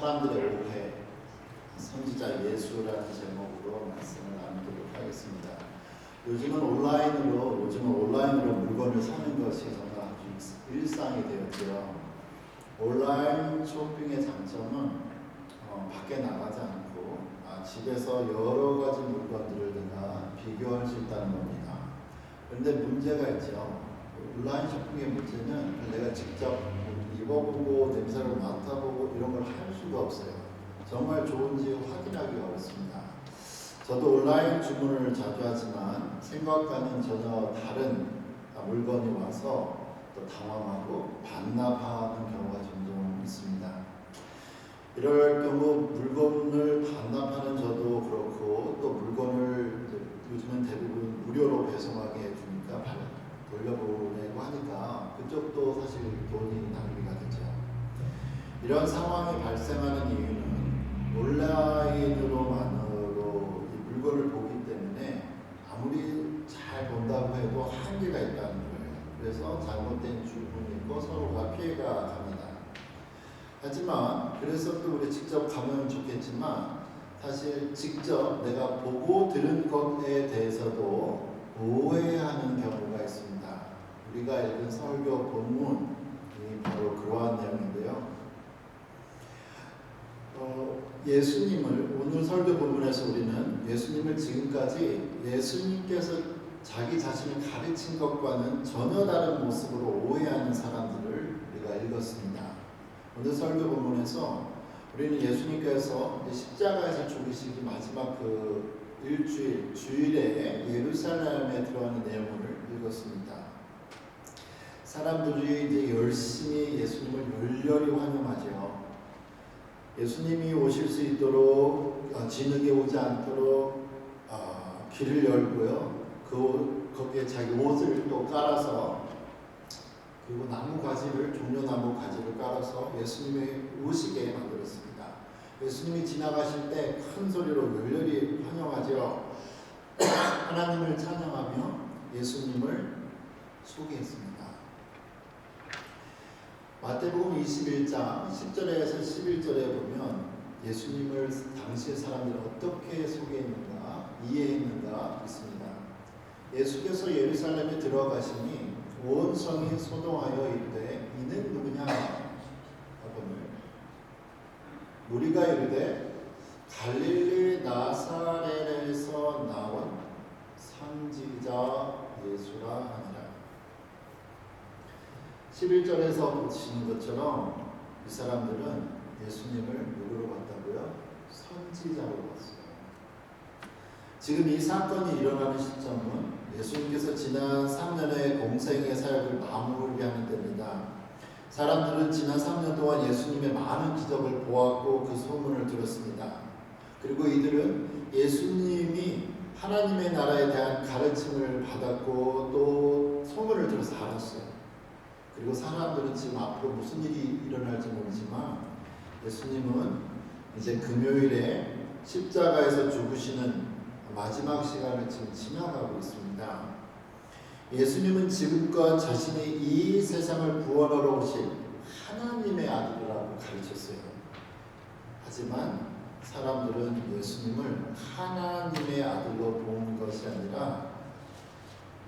사람들의 오해 선지자 예수라는 제목으로 말씀을 나누도록 하겠습니다. 요즘은 온라인으로 요즘은 온라인으로 물건을 사는 것이 정말 일상이 되었죠. 온라인 쇼핑의 장점은 어, 밖에 나가지 않고 아, 집에서 여러 가지 물건들을 내가 비교할 수 있다는 겁니다. 그런데 문제가 있죠. 온라인 쇼핑의 문제는 내가 직접 입어보고 냄새를 맡아보고 이런 걸 없어요. 정말 좋은지 확인하기 어렵습니다. 저도 온라인 주문을 자주 하지만 생각과는 전혀 다른 물건이 와서 또 당황하고 반납하는 경우가 종종 있습니다. 이럴 경우 물건을 반납하는 저도 그렇고 또 물건을 요즘은 대부분 무료로 배송하게 해주니까 돌려보내고 하니까 그쪽도 사실 돈이 낭비가 되죠. 이런 상황이 발생하는 이유는 온라인으로만으로 이 물건을 보기 때문에 아무리 잘 본다고 해도 한계가 있다는 거예요. 그래서 잘못된 주문이 있고 서로가 피해가 갑니다. 하지만 그래서 또 우리 직접 가면 좋겠지만 사실 직접 내가 보고 들은 것에 대해서도 오해하는 경우가 있습니다. 우리가 읽은 설교 본문이 바로 그러한 내용인데요. 어, 예수님을 오늘 설교 본문에서 우리는 예수님을 지금까지 예수님께서 자기 자신을 가르친 것과는 전혀 다른 모습으로 오해하는 사람들을 우리가 읽었습니다. 오늘 설교 본문에서 우리는 예수님께서 십자가에서 죽으시기 마지막 그 일주일 주일에 예루살렘에 들어가는 내용을 읽었습니다. 사람들이 이제 열심히 예수님을 열렬히 환영하죠. 예수님이 오실 수 있도록 어, 진흙에 오지 않도록 어, 길을 열고요. 그 거기에 자기 옷을 또 깔아서 그리고 나무 가지를 종려나무 가지를 깔아서 예수님의 오시게 만들었습니다. 예수님이 지나가실 때 큰 소리로 열렬히 환영하죠. 하나님을 찬양하며 예수님을 소개했습니다. 마태복음 21장 10절에서 11절에 보면 예수님을 당시의 사람들이 어떻게 소개했는가 이해했는가 있습니다. 예수께서 예루살렘에 들어가시니 온 성이 소동하여 이르되 이는 누구냐 하거늘 우리가 이르되 갈릴리 나사렛에서 나온 선지자 예수라 하니라 11절에서 보시는 것처럼 이 사람들은 예수님을 누구로 봤다고요? 선지자로 봤어요. 지금 이 사건이 일어나는 시점은 예수님께서 지난 3년의 공생의 사역을 마무리하는 때입니다. 사람들은 지난 3년 동안 예수님의 많은 기적을 보았고 그 소문을 들었습니다. 그리고 이들은 예수님이 하나님의 나라에 대한 가르침을 받았고 또 소문을 들어서 알았어요. 그리고 사람들은 지금 앞으로 무슨 일이 일어날지 모르지만 예수님은 이제 금요일에 십자가에서 죽으시는 마지막 시간을 지금 지나가고 있습니다. 예수님은 지금껏 자신이 이 세상을 구원하러 오신 하나님의 아들이라고 가르쳤어요. 하지만 사람들은 예수님을 하나님의 아들로 본 것이 아니라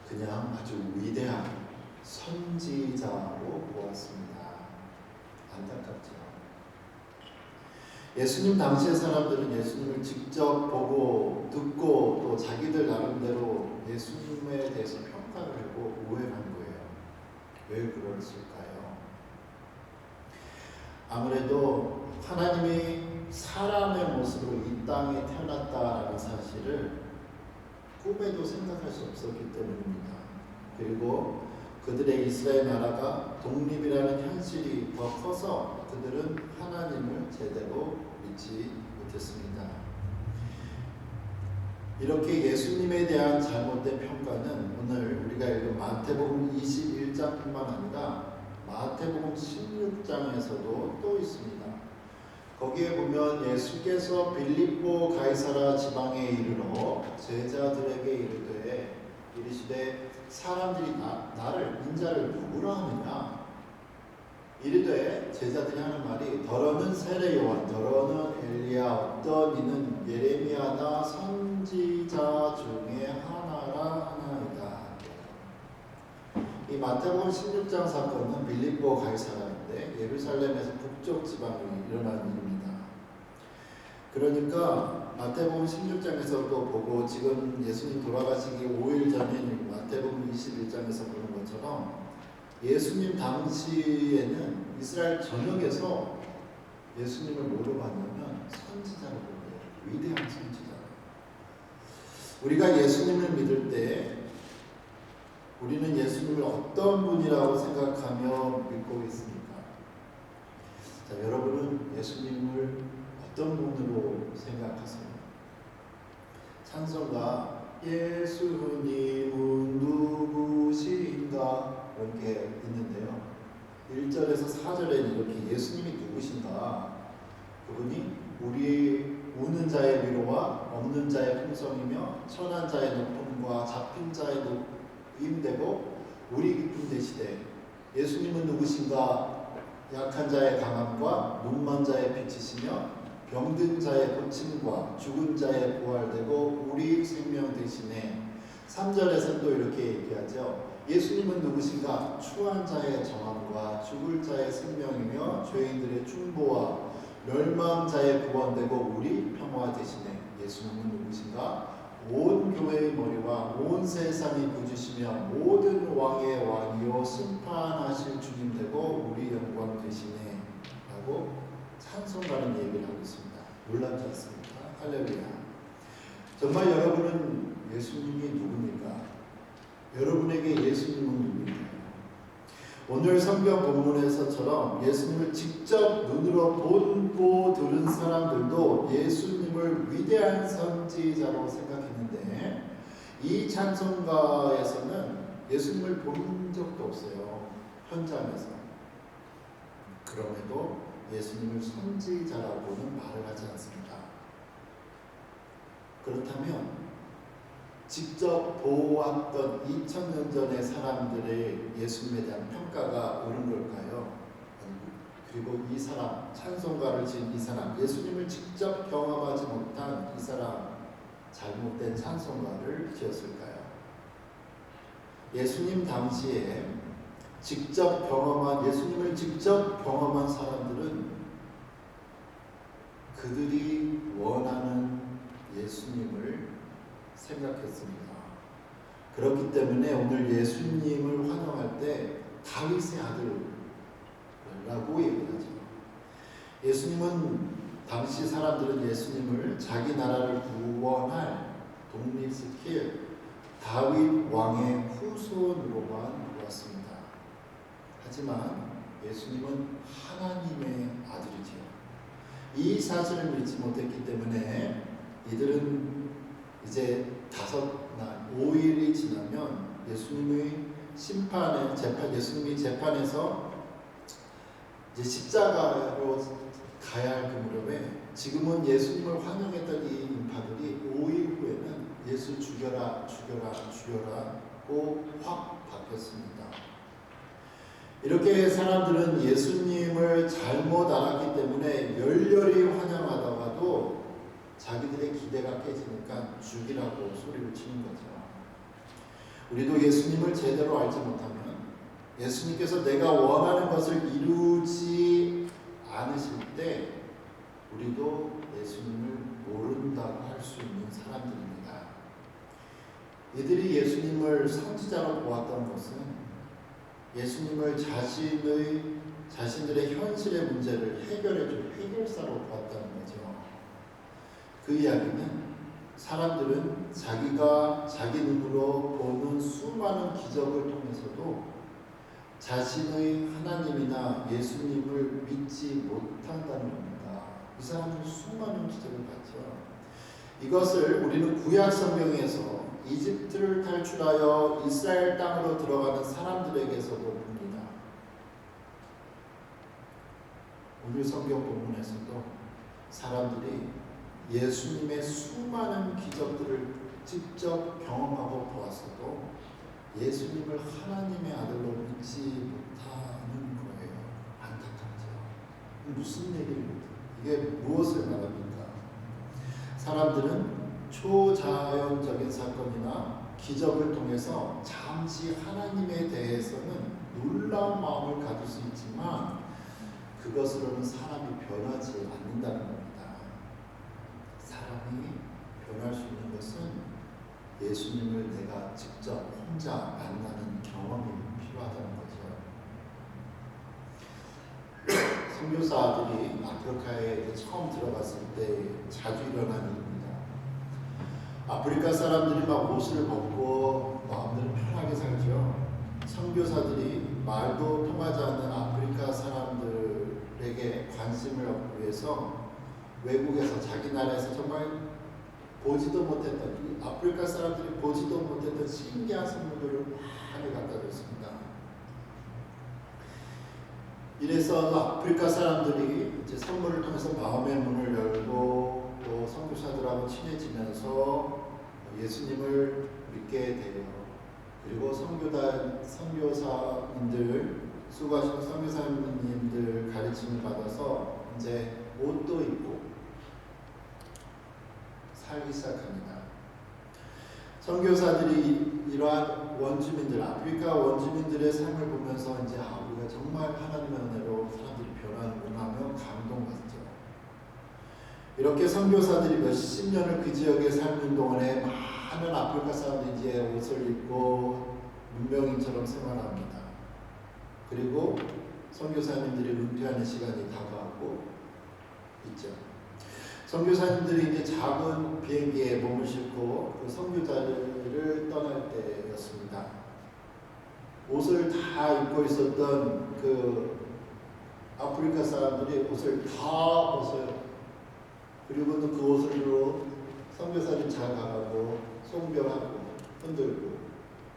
그냥 아주 위대한 선지자로 보았습니다. 안타깝죠. 예수님 당시의 사람들은 예수님을 직접 보고 듣고 또 자기들 나름대로 예수님에 대해서 평가를 하고 오해를 한 거예요. 왜 그랬을까요? 아무래도 하나님이 사람의 모습으로 이 땅에 태어났다라는 사실을 꿈에도 생각할 수 없었기 때문입니다. 그리고 그들의 이스라엘 나라가 독립이라는 현실이 더 커서 그들은 하나님을 제대로 믿지 못했습니다. 이렇게 예수님에 대한 잘못된 평가는 오늘 우리가 읽은 마태복음 21장뿐만 아니라 마태복음 16장에서도 또 있습니다. 거기에 보면 예수께서 빌립보 가이사라 지방에 이르러 제자들에게 이르되 이르시되 사람들이 나, 나를 인자를 누구라 하느냐 이르되 제자들이 하는 말이 더러는 세례 요한 더러는 엘리야 어떤 이는 예레미야나 선지자 중에 하나라 하나이다. 이 마태복음 16장 사건은 빌립보 가이사라인데 예루살렘에서 북쪽 지방에 일어난. 그러니까 마태복음 16장에서도 보고 지금 예수님 돌아가시기 5일 전인 마태복음 21장에서 보는 것처럼 예수님 당시에는 이스라엘 전역에서 예수님을 뭐로 봤냐면 선지자로 본대요. 위대한 선지자. 우리가 예수님을 믿을 때 우리는 예수님을 어떤 분이라고 생각하며 믿고 있습니까? 자, 여러분은 예수님을 어떤 분 생각하세요? 찬송가 예수님은 누구신가 이렇게 있는데요. 1절에서 4절에는 이렇게 예수님이 누구신가? 그분이 우리 우는 자의 위로와 없는 자의 풍성이며 천한 자의 높음과 잡힌 자의 높임 되고 우리 기쁨 되시되 예수님은 누구신가? 약한 자의 강함과 눈먼 자의 빛이시며 병든 자의 고침과 죽은 자의 부활되고 우리 생명 되시네. 3절에서 또 이렇게 얘기하죠. 예수님은 누구신가? 추한 자의 정함과 죽을 자의 생명이며 죄인들의 충보와 멸망 자의 구원되고 우리 평화 되시네. 예수님은 누구신가? 온 교회의 머리와 온 세상이 부주시며 모든 왕의 왕이요 심판하실 주님 되고 우리 영광 되시네. 라고 찬송가는 얘기를 하고 있습니다. 놀랍지 않습니까? 할렐루야. 정말 여러분은 예수님이 누굽니까? 여러분에게 예수님은 누구인가요? 오늘 성경 본문에서처럼 예수님을 직접 눈으로 보고 들은 사람들도 예수님을 위대한 선지자로 생각했는데 이 찬송가에서는 예수님을 본 적도 없어요. 현장에서. 그럼에도 예수님을 선지자라고는 말을 하지 않습니다. 그렇다면 직접 보았던 2000년 전의 사람들의 예수님에 대한 평가가 옳은 걸까요? 그리고 이 사람, 찬송가를 지은 이 사람, 예수님을 직접 경험하지 못한 이 사람, 잘못된 찬송가를 지었을까요? 예수님 당시에 직접 경험한, 예수님을 직접 경험한 사람들은 그들이 원하는 예수님을 생각했습니다. 그렇기 때문에 오늘 예수님을 환영할 때 다윗의 아들라고 얘기하죠. 예수님은 당시 사람들은 예수님을 자기 나라를 구원할 독립시킬 다윗 왕의 후손으로만. 하지만 예수님은 하나님의 아들이지요. 이 사실을 믿지 못했기 때문에 이들은 이제 다섯 날, 5일이 지나면 예수님의 심판에 재판, 예수님이 재판에서 이제 십자가로 가야 할 그 무렵에 지금은 예수님을 환영했던 이 인파들이 5일 후에는 예수 죽여라, 죽여라, 죽여라고 확 바뀌었습니다. 이렇게 사람들은 예수님을 잘못 알았기 때문에 열렬히 환영하다가도 자기들의 기대가 깨지니까 죽이라고 소리를 치는 거죠. 우리도 예수님을 제대로 알지 못하면 예수님께서 내가 원하는 것을 이루지 않으실 때 우리도 예수님을 모른다고 할 수 있는 사람들입니다. 이들이 예수님을 선지자로 보았던 것은 예수님을 자신의 자신들의 현실의 문제를 해결해 줄 해결사로 보았다는 거죠. 그 이야기는 사람들은 자기가 자기 눈으로 보는 수많은 기적을 통해서도 자신의 하나님이나 예수님을 믿지 못한다는 겁니다. 이 사람은 수많은 기적을 봤죠. 이것을 우리는 구약 성경에서 이집트를 탈출하여 이스라엘 땅으로 들어가는 사람들에게서도 봅니다. 오늘 성경 본문에서도 사람들이 예수님의 수많은 기적들을 직접 경험하고 보았어도 예수님을 하나님의 아들로 믿지 못하는 거예요. 안 무슨 얘기를 이게 무엇을 말합니까? 사람들은 초자연적인 사건이나 기적을 통해서 잠시 하나님에 대해서는 놀라운 마음을 가질 수 있지만 그것으로는 사람이 변하지 않는다는 겁니다. 사람이 변할 수 있는 것은 예수님을 내가 직접 혼자 만나는 경험이 필요하다는 거죠. 선교사들이 아프리카에 처음 들어갔을 때 자주 일어나는. 아프리카 사람들이 막 옷을 벗고 마음대로 편하게 살죠. 선교사들이 말도 통하지 않는 아프리카 사람들에게 관심을 얻기 위해서 외국에서 자기 나라에서 정말 보지도 못했던 아프리카 사람들이 보지도 못했던 신기한 선물들을 많이 갖다 줬습니다. 이래서 아프리카 사람들이 이제 선물을 통해서 마음의 문을 열고 친해지면서 예수님을 믿게 돼요. 그리고 선교단 선교사님들 수고하시는 선교사님들 가르침을 받아서 이제 옷도 입고 살기 시작합니다. 선교사들이 이러한 원주민들, 아프리카 원주민들의 삶을 보면서 이제 아, 우리가 정말 하나님의 사람들이 변하는구나 하며 감동받죠. 이렇게 선교사들이 몇십 년을 그 지역에 살는 동안에 많은 아프리카 사람들이 이제 옷을 입고 문명인처럼 생활합니다. 그리고 선교사님들이 은퇴하는 시간이 다가오고 있죠. 선교사님들이 이제 작은 비행기에 몸을 싣고 그 선교자를 떠날 때였습니다. 옷을 다 입고 있었던 그 아프리카 사람들이 옷을 다 벗어요. 그리고 또 그 옷으로 선교사님 잘 가고 송별하고 흔들고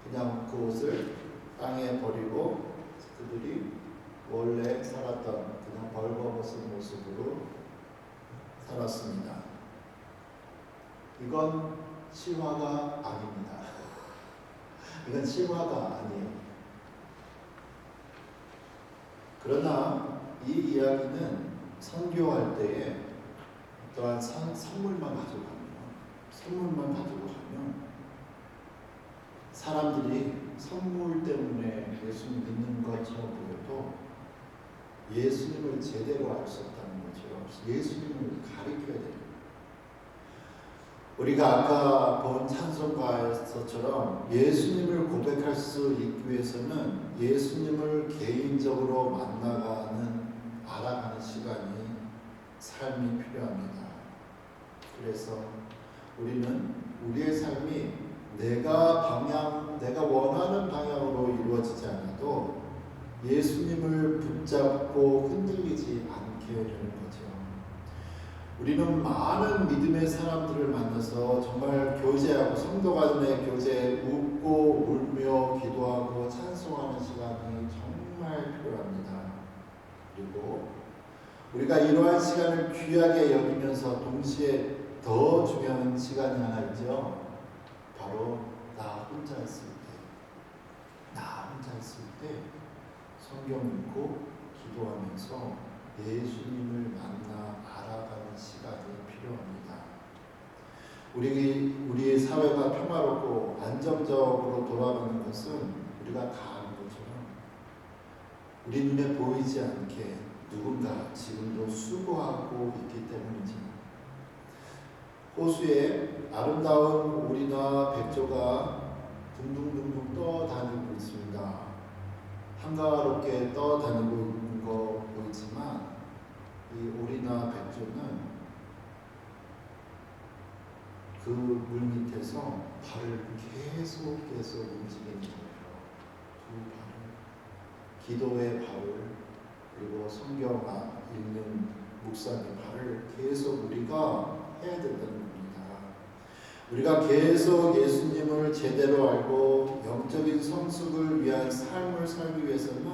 그냥 그 옷을 땅에 버리고 그들이 원래 살았던 그냥 벌거벗은 모습으로 살았습니다. 이건 실화가 아닙니다. 이건 실화가 아니에요. 그러나 이 이야기는 선교할 때에 또한 선, 선물만 가지고 가면 선물만 가지고 가면 사람들이 선물 때문에 예수님 믿는 것처럼 보여도 예수님을 제대로 알 수 없다는 거죠. 예수님을 가리켜야 돼요. 우리가 아까 본 찬송가에서처럼 예수님을 고백할 수 있기 위해서는 예수님을 개인적으로 만나가는 알아가는 시간이 삶이 필요합니다. 그래서 우리는 우리의 삶이 내가 방향, 내가 원하는 방향으로 이루어지지 않아도 예수님을 붙잡고 흔들리지 않게 되는 거죠. 우리는 많은 믿음의 사람들을 만나서 정말 교제하고 성도 간의 교제 웃고 울며 기도하고 찬송하는 시간이 정말 필요합니다. 그리고 우리가 이러한 시간을 귀하게 여기면서 동시에 더 중요한 시간이 하나 있죠. 바로 나 혼자 있을 때, 나 혼자 있을 때 성경 읽고 기도하면서 예수님을 만나 알아가는 시간이 필요합니다. 우리 우리의 사회가 평화롭고 안정적으로 돌아가는 것은 우리가 다 아는 것처럼 우리 눈에 보이지 않게 누군가 지금도 수고하고 있기 때문이지. 호수에 아름다운 오리나 백조가 둥둥둥둥 떠다니고 있습니다. 한가롭게 떠다니고 있는 거 보이지만 이 오리나 백조는 그 물 밑에서 발을 계속 계속 움직이는 거예요. 두 발을 기도의 발을 그리고 성경 읽는 묵상의 발을 계속 우리가 해야 된다는. 우리가 계속 예수님을 제대로 알고 영적인 성숙을 위한 삶을 살기 위해서는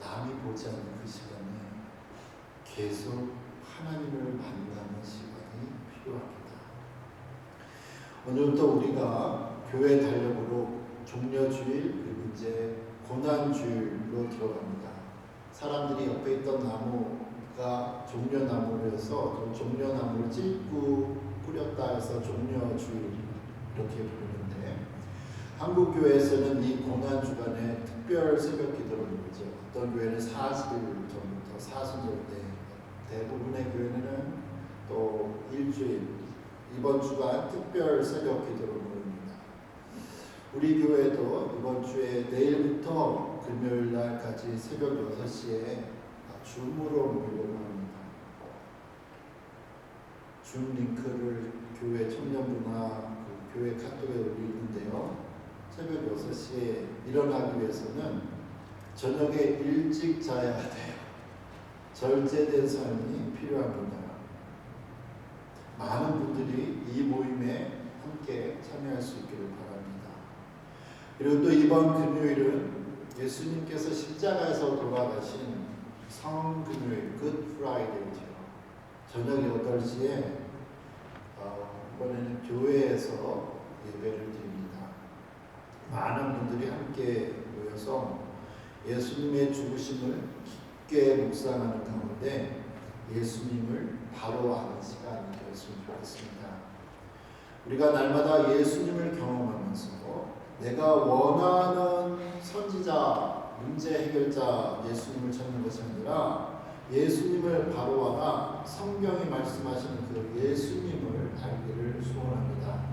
남이 보지 않는 그 시간에 계속 하나님을 만나는 시간이 필요합니다. 오늘부터 우리가 교회 달력으로 종려주일 그리고 이제 고난주일로 들어갑니다. 사람들이 옆에 있던 나무가 종려나무여서 그 종려나무를 찢고 뿌렸다 해서 종려주일 이렇게 부르는데 한국 교회에서는 이 고난 주간에 특별 새벽 기도를 부르죠. 어떤 교회는 40일 전부터 사순절 때 대부분의 교회는 또 일주일 이번 주간 특별 새벽 기도를 부릅니다. 우리 교회도 이번 주에 내일부터 금요일 날까지 새벽 6시에 줌으로 모이려고 합니다. 줌 링크를 교회 청년부나 그 교회 카톡에 올리는데요. 새벽 6시에 일어나기 위해서는 저녁에 일찍 자야 돼요. 절제된 삶이 필요합니다. 많은 분들이 이 모임에 함께 참여할 수 있기를 바랍니다. 그리고 또 이번 금요일은 예수님께서 십자가에서 돌아가신 성금요일, 굿 프라이데이죠. 저녁 8시에 어, 이번에는 교회에서 예배를 드립니다. 많은 분들이 함께 모여서 예수님의 죽으심을 깊게 묵상하는 가운데 예수님을 바로 아는 시간이 되었으면 좋겠습니다. 우리가 날마다 예수님을 경험하면서 내가 원하는 선지자, 문제 해결자 예수님을 찾는 것이 아니라 예수님을 바로 알아 성경이 말씀하시는 그 예수님을 알기를 소원합니다.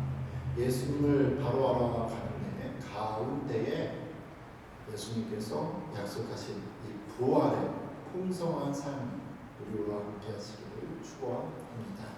예수님을 바로 알아가는 가운데에 예수님께서 약속하신 이 부활의 풍성한 삶 우리와 함께 하시기를 축원합니다.